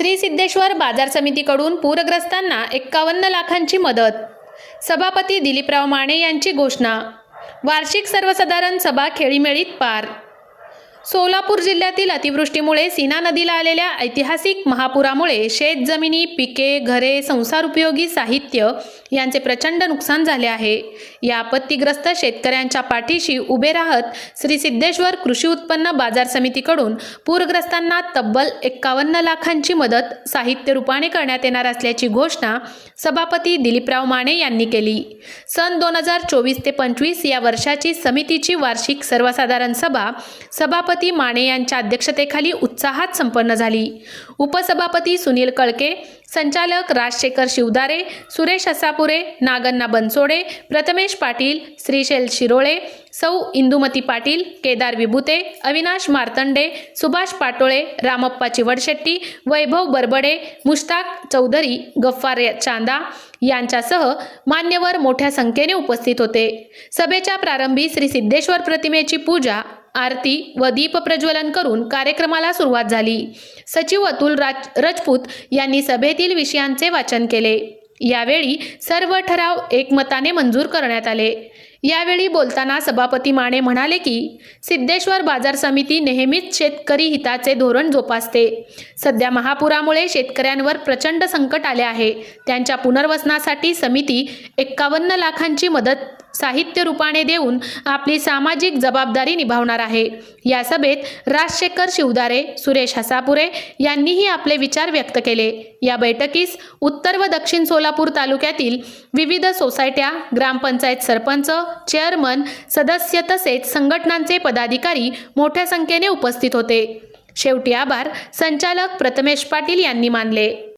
श्री सिद्धेश्वर बाजार समितीकडून पूरग्रस्तांना एक्कावन्न लाखांची मदत. सभापती दिलीपराव माने यांची घोषणा. वार्षिक सर्वसाधारण सभा खेळीमेळीत पार सोलापूर जिल्ह्यातील अतिवृष्टीमुळे सीना नदीला आलेल्या ऐतिहासिक महापुरामुळे शेत जमिनी पिके घरे संसार उपयोगी साहित्य यांचे प्रचंड नुकसान झाले आहे. या आपत्तीग्रस्त शेतकऱ्यांच्या पाठीशी उभे राहत श्री सिद्धेश्वर कृषी उत्पन्न बाजार समितीकडून पूरग्रस्तांना तब्बल एक्कावन्न लाखांची मदत साहित्य रूपाने करण्यात येणार असल्याची घोषणा सभापती दिलीपराव माने यांनी केली. सन दोन हजार चोवीस ते पंचवीस या वर्षाची समितीची वार्षिक सर्वसाधारण सभा सभापती माने यांच्या अध्यक्षतेखाली उत्साहात संपन्न झाली. उपसभापती सुनील कळके संचालक राजशेखर शिवदारे सुरेश असापुरे नागन्ना बनसोडे प्रथमेश पाटील श्रीशैल शिरोळे सौ इंदुमती पाटील केदार विभुते अविनाश मार्तंडे सुभाष पाटोळे रामप्पा चिवडशेट्टी वैभव बरबडे मुश्ताक चौधरी गफ्फार चांदा यांच्यासह मान्यवर मोठ्या संख्येने उपस्थित होते. सभेच्या प्रारंभी श्री सिद्धेश्वर प्रतिमेची पूजा आरती व दीप प्रज्वलन करून कार्यक्रमाला सुरुवात झाली. सचिव अतुल राज रजपूत यांनी सभेतील विषयांचे वाचन केले. यावेळी सर्व ठराव एकमताने मंजूर करण्यात आले. यावेळी बोलताना सभापती माने म्हणाले की सिद्धेश्वर बाजार समिती नेहमीच शेतकरी हिताचे धोरण जोपासते. सध्या महापुरामुळे शेतकऱ्यांवर प्रचंड संकट आले आहे. त्यांच्या पुनर्वसनासाठी समिती एक्कावन्न लाखांची मदत साहित्य रूपाने देऊन आपली सामाजिक जबाबदारी निभावणार आहे. या सभेत राजशेखर शिवदारे सुरेश हसापुरे यांनीही आपले विचार व्यक्त केले. या बैठकीस उत्तर व दक्षिण सोलापूर तालुक्यातील विविध सोसायट्या ग्रामपंचायत सरपंच चेअरमन सदस्य तसेच संघटनांचे पदाधिकारी मोठ्या संख्येने उपस्थित होते. शेवटी आभार संचालक प्रथमेश पाटील यांनी मानले.